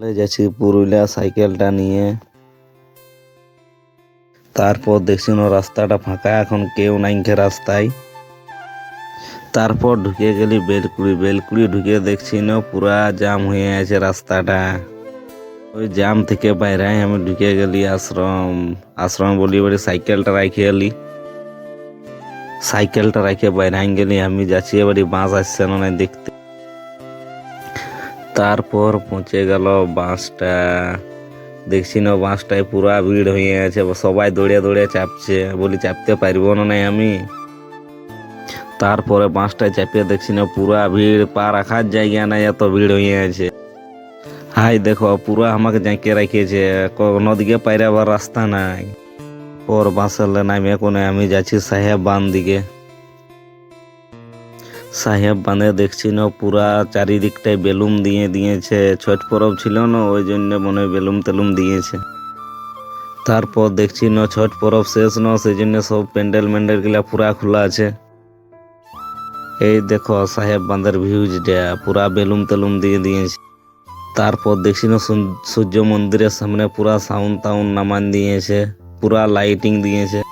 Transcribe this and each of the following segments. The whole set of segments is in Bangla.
যাচ্ছি পুরুলিয়া সাইকেলটা নিয়ে। তারপর দেখছি না রাস্তাটা ফাঁকা, এখন কেউ নাইকে রাস্তায়। তারপর ঢুকে গেলি বেলকুড়ি বেলকুড়ি ঢুকে দেখছি না পুরা জাম হয়ে আছে রাস্তাটা। ওই জাম থেকে বাইরে আমি ঢুকে গেলি আশ্রম। আশ্রম বলি এবারে সাইকেলটা রাখি এলি। সাইকেলটা রাখে বাইরে গেলি, আমি যাচ্ছি এবারে বাস আসছে না দেখতে। তারপর পৌঁছে গেল বাঁশটা। দেখছি না বাসটায় পুরা ভিড় হয়ে আছে সবাই দৌড়ে দৌড়ে চাপছে। বলি, চাপতে পারব না নাই আমি? তারপরে বাসটায় চাপিয়ে দেখছি না পুরা ভিড়, পা রাখার জায়গা নাই, এত ভিড় হয়ে আছে। হাই, দেখো, পুরা আমাকে জাঁকিয়ে রাখিয়েছে, কোনো দিকে পাইরে আবার রাস্তা নাই। ওর বাসের নামে কোনে আমি যাচ্ছি সাহেব বান দিকে। সাহেব বাঁধে দেখছি না, পুরা চারিদিকটায় বেলুন দিয়ে দিয়েছে। ছট পরব ছিল না, ওই জন্য মনে বেলুন তেলুম দিয়েছে। তারপর দেখছি না, ছট পরব শেষ না, সেই জন্য সব প্যান্ডেল ম্যান্ডেলগুলা পুরা খোলা আছে। এই দেখো, সাহেব বাঁধের ভিউজটা পুরা বেলুন তেলুম দিয়ে দিয়েছে। তারপর দেখছি না সূর্য- মন্দিরের সামনে পুরা সাউন্ড টাউন নামান দিয়েছে, পুরা লাইটিং দিয়েছে।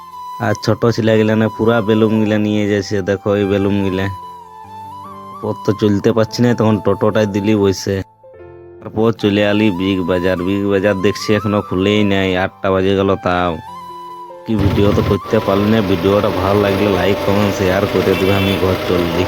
আর ছোট ছেলে গিলা না, পুরা বেলুন গিলা নিয়ে যাচ্ছে, দেখো এই বেলুন গিলা পথ তো চলতে পারছি না, তখন টোটোটায় দিলি বসে তারপর চলে আলি বিগ বাজার বিগ বাজার দেখছি এখনও খুলেই নাই, আটটা বাজে গেল তাও। কি ভিডিও তো করতে পারলি না, ভিডিওটা ভালো লাগলে লাইক কমেন্ট শেয়ার করে দিবে, আমি ঘর চললি